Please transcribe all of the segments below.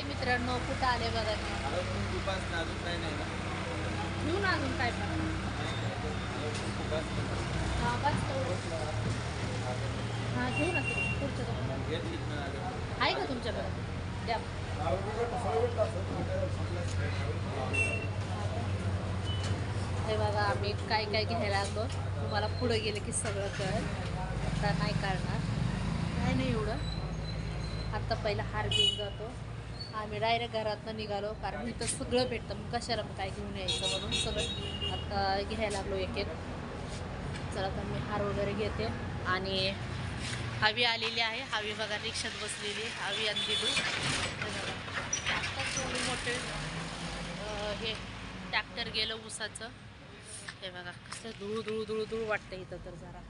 हाय मित्रांनो कुठं आले बघा मी घेऊन अजून काय पण. हा बस हा घेऊ ना तुम्ही दुकानात. आहे का तुमच्याकडे? द्या. हे बघा आम्ही काय काय घ्यायला आलो तुम्हाला पुढे गेलं की सगळं कळेल. आता नाही काढणार. काय नाही एवढं. आता पहिला हार घेऊन जातो. आम्ही डायरेक्ट घरातनं निघालो कारण इथं सगळं भेटतं. मग कशाला मग काय घेऊन यायचं म्हणून सगळं आता घ्यायला लागलो एक एक. चला तर मी हार वगैरे घेते. आणि हवी आलेली आहे. हवी बघा रिक्षात बसलेली हवी आणि दिदू. हे बघा. मोठे. हे ट्रॅक्टर गेलं ऊसाचं. हे बघा कसं धुळू धुळू धुळू धुळ वाटतं इथं तर जरा.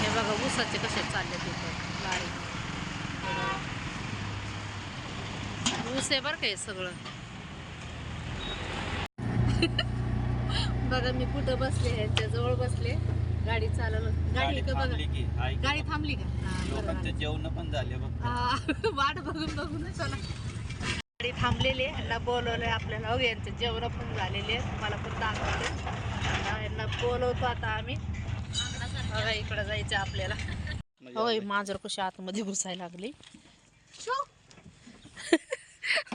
हे बघा ऊसाचे कसे चालले तिथं गाडी हे बघा. आहे बरं का हे सगळं. बघा मी कुठं बसले ह्याच्या जवळ बसले. गाडी चालवलं. गाडी का बघा गाडी थांबली का. जेवण पण झाले बघ. वाट बघून बघून चला. गाडी थांबलेली आहे. यांना बोलवलंय आपल्याला. हो यांचे जेवण पण झालेले आहेत. मला पण दाखवते. यांना बोलवतो आता आम्ही. बघा इकडं जायचं आपल्याला. होय मांजर कशी आतमध्ये घुसायला लागली.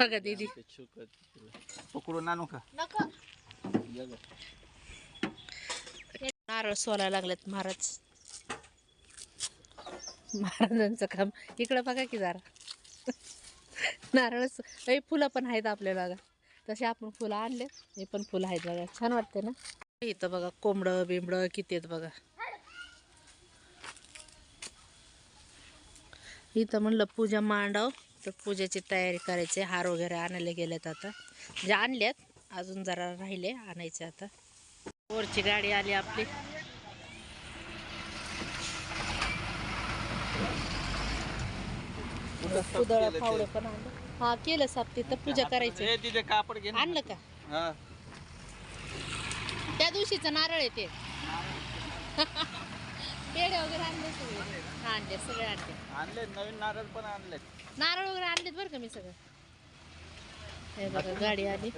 बघा दीदी पकडून आणू का नको नारळ सोलायला लागलेत महाराज महाराजांचं काम इकडं बघा की जरा नारळ हे फुलं पण आहेत आपल्याला बघा तसे आपण फुलं आणले हे पण फुलं आहेत बघा छान वाटते ना इथं बघा कोंबडं बिंबडं किती आहेत बघा इथं म्हणलं पूजा मांडव तर पूजेची तयारी करायची हार वगैरे आणायला गेलेत आता. म्हणजे आणल्यात अजून जरा राहिले आणायचे आता. वरची गाडी आली आपली. कुदळ फावडं पण आणलं. हा केलं साप तिथं पूजा करायची. तिथे कापड घे. आणलं का. त्या दिवशीचं नारळ आहे ते. पेढे वगैरे आणले सगळे. हा आणले सगळे आणले. आणले नवीन नारळ पण आणले नारळ वगैरे आणलेत बरं का मी सगळं. हे बघा गाडी आली.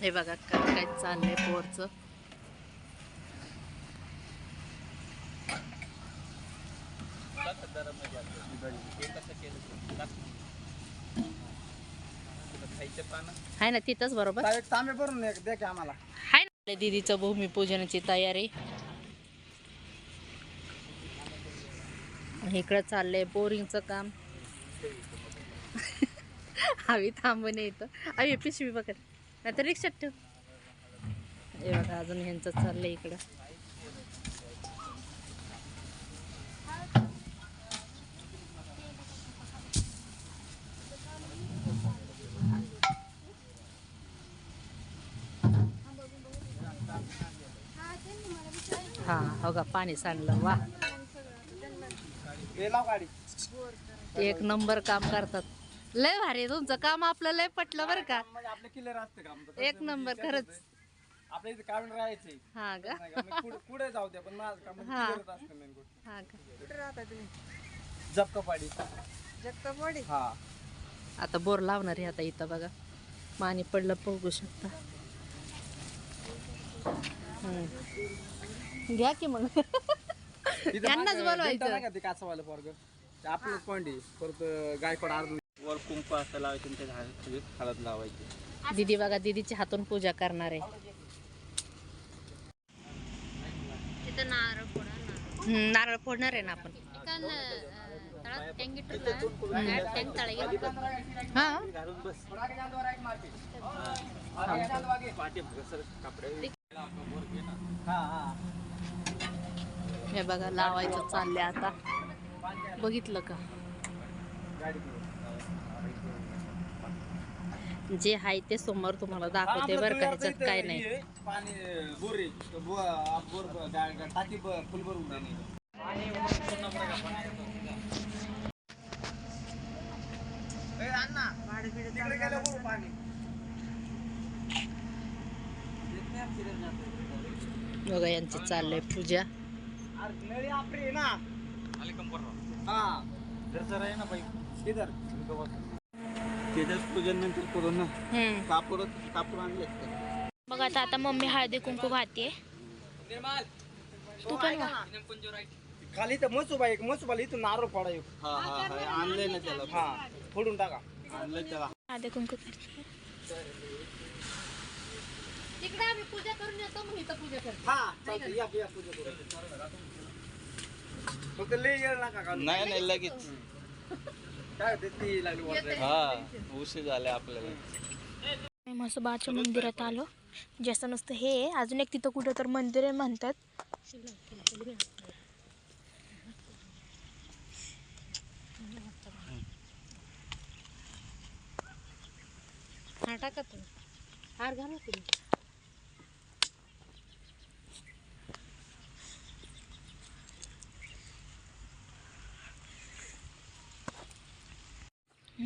हे बघा काय काय चाललंय पोरचं. आहे ना तिथंच बरोबर? एक तांबे भरून एक द्या की आम्हाला. ना दीदीचं भूमिपूजनाची तयारी. इकडं चाललंय बोरिंगचं काम. हवी थांबणे इथं. आम्ही पिशवी बघत नाही तर रिक्षात ठेव. हे बघा अजून ह्यांचं चाललंय इकडं. हा हो का पाणी सांडलं वा. लाव गाडी. एक नंबर काम करतात. लय भारी तुमचं काम आपलं लय पटलं बरं का. म्हणजे आपलं क्लिअर असतं काम तर एक नंबर खरंच. आपल्या इथे काढून राहायचे. हा का? नाही का? मग पुढे- पुढे जाऊ द्या पण माझं काम हा. क्लिअरच असतं मेन गोष्ट. हा का? कुठे राहता तुम्ही? जपकपाडी. जपकपाडी? हा. आता बोर लावणार आहे आता इथं बघा. पाणी पडलं बघू शकता. हम्म. घ्या की मग. यांनाच बोलवायचं. ते पोरग? आहे. परत गायकवाड वर कुंकू असं लावायचं आणि त्याच्या हात हळद लावायची. दीदी बघा दीदीच्या हातून पूजा करणार आहे. नारळ फोडणार आहे ना आपण. हा घालून बस पाठी सर कापडे हे बघा लावायचं चाललंय आता. बघितलं का? जे आहे ते समोर तुम्हाला दाखवते बरं का ह्याच्यात काय नाही. बघा यांचं चाललंय पूजा. नळी आपली आहे ना. हा. जर आहे ना बाई. इधर. त्याच्याच पूजन नंतर करू ना. कापूर कापूर आणले बघ आता आता मम्मी हळदी कुंकू घालते तू पण घाल. खाली तर मसुबा एक मसुबाला इथून नारळ पडाय हा हा हा. आणलंय ना त्याला. हा. फोडून टाका. आणलंय त्याला. हळदी कुंकू करते. तिकडे आम्ही पूजा करून येतो मग इथं पूजा करतो. हा चालतंय, या या पूजा करू फक्त लय येळ नका का नाही नाही लगेच काय होते ती लागली वाटायला. हा उशीर झाले आपल्याला. म्हसोबाच्या मंदिरात आलो. जास्त नुसतं हे आहे. अजून एक तिथं कुठं तर मंदिर आहे म्हणतात. हा टाका तुम्ही. हार घाला तुम्ही.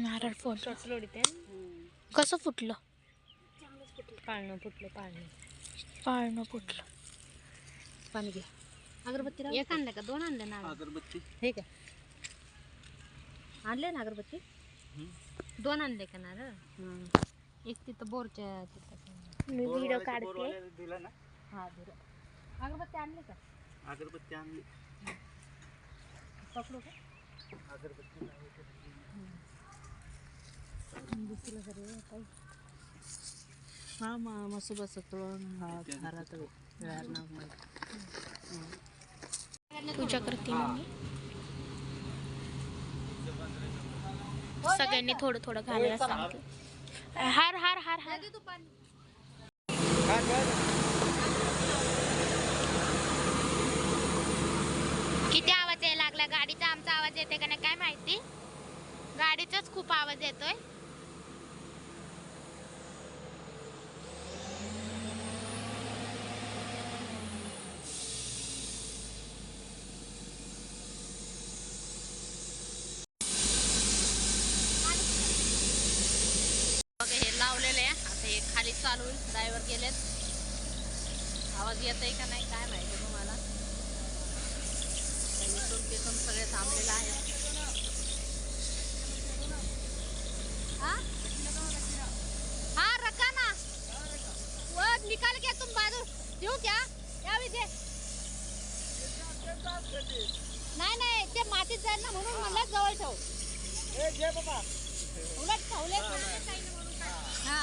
नारळ फोन कसं फुटलं? पाळणं फुटलं पाळणं. पाळणं फुटलं. पाणी घ्या अगरबत्ती एक आणलं का? दोन आणले ना? अगरबत्ती. हे का आणले ना अगरबत्ती? दोन आणले का नारळ? एक तिथं बोरच्या तिथं. मी व्हिडिओ काढते. दिलं ना? हा बरं अगरबत्ती आणले का? अगरबत्ती आणली. पकडू का? हा हा पूजा करते मम्मी. सगळ्यांनी थोडं थोडं घालायला सांगितलं हार हार हार हार. किती आवाज यायला लागला? गाडीचा आमचा आवाज येते का नाही? काय माहिती? गाडीचाच खूप आवाज येतोय बघा हे लावलेले आहे आता हे खाली चालू ड्रायव्हर गेलेत. आवाज येत आहे का नाही काय माहिती तुम्हाला. तिथून सगळे थांबलेले आहेत. हा? हा रखा ना वो निकाल के तुम बाजू देऊ क्या? या विजय नाही नाही ते मातीत जाईल ना म्हणून म्हणलं जवळ ठेव उलट ठेवले हा.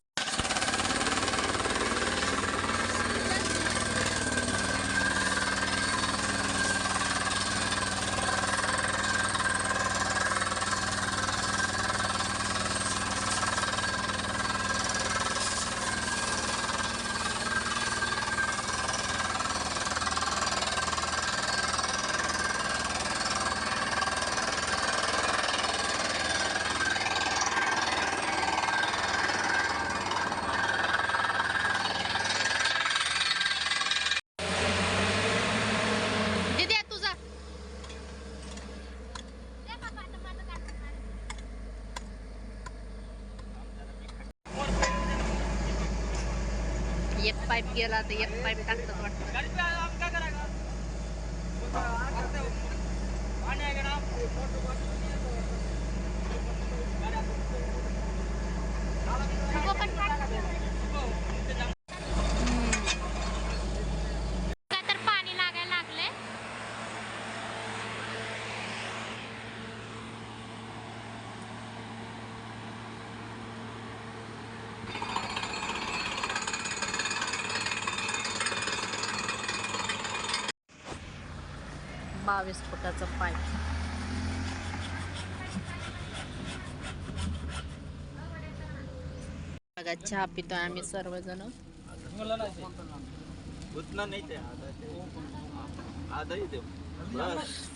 एक पाईप गेला तर एक पाईप टाकतात वाटतं बावीस फुटाचं पाईप बघा चहा पितोय आम्ही सर्वजण. नाही